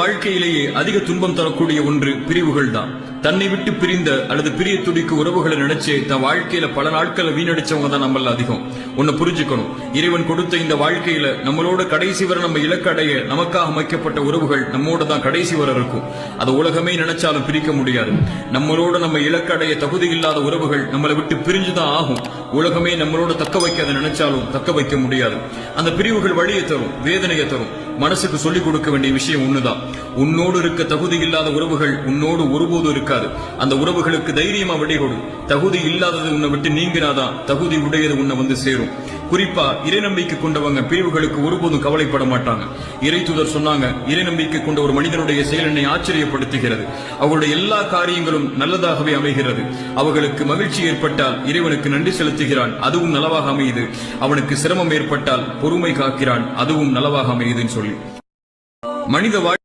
வாழ்க்கையிலேயே அதிக துன்பம் தரக்கூடிய ஒன்று பிரிவுகள் தான் தன்னை விட்டு பிரிந்த அல்லது பிரிய துடிக்கு உறவுகளை நினைச்சு தன் வாழ்க்கையில பல நாட்களை வீணடிச்சவங்க தான் நம்மள அதிகம். உன்னை புரிஞ்சுக்கணும். இறைவன் கொடுத்த இந்த வாழ்க்கையில நம்மளோட கடைசி வரை நம்ம இலக்கடைய நமக்காக அமைக்கப்பட்ட உறவுகள் நம்மோட தான் கடைசி வரை இருக்கும். அது உலகமே நினைச்சாலும் பிரிக்க முடியாது. நம்மளோட நம்ம இலக்கடைய தகுதி இல்லாத உறவுகள் நம்மளை விட்டு பிரிஞ்சுதான் ஆகும். உலகமே நம்மளோட தக்க வைக்க அதை நினைச்சாலும் தக்க வைக்க முடியாது. அந்த பிரிவுகள் வழியை தரும் வேதனையை தரும். மனசுக்கு சொல்லிக் கொடுக்க வேண்டிய விஷயம் ஒண்ணுதான். உன்னோடு இருக்க தகுதி இல்லாத உறவுகள் உன்னோடு ஒருபோதும் இருக்காது. அந்த உறவுகளுக்கு தைரியமா விடை கொடு. தகுதி இல்லாதது உன்னை விட்டு நீங்கினாதான் தகுதி உடையது உன்னை வந்து சேரும். குறிப்பா இறை நம்பிக்கை கொண்டவங்க பிரிவுகளுக்கு ஒருபோதும் கவலைப்பட மாட்டாங்க. இறை தூதர் சொன்னாங்க இறை நம்பிக்கை கொண்ட ஒரு மனிதனுடைய செயல் என்னை ஆச்சரியப்படுத்துகிறது. அவருடைய எல்லா காரியங்களும் நல்லதாகவே அமைகிறது. அவர்களுக்கு மகிழ்ச்சி ஏற்பட்டால் இறைவனுக்கு நன்றி செலுத்துகிறான். அதுவும் நலவாக அமையுது. அவனுக்கு சிரமம் ஏற்பட்டால் பொறுமை காக்கிறான். அதுவும் நலவாக அமையுதுன்னு சொல்லி. மனித வாழ்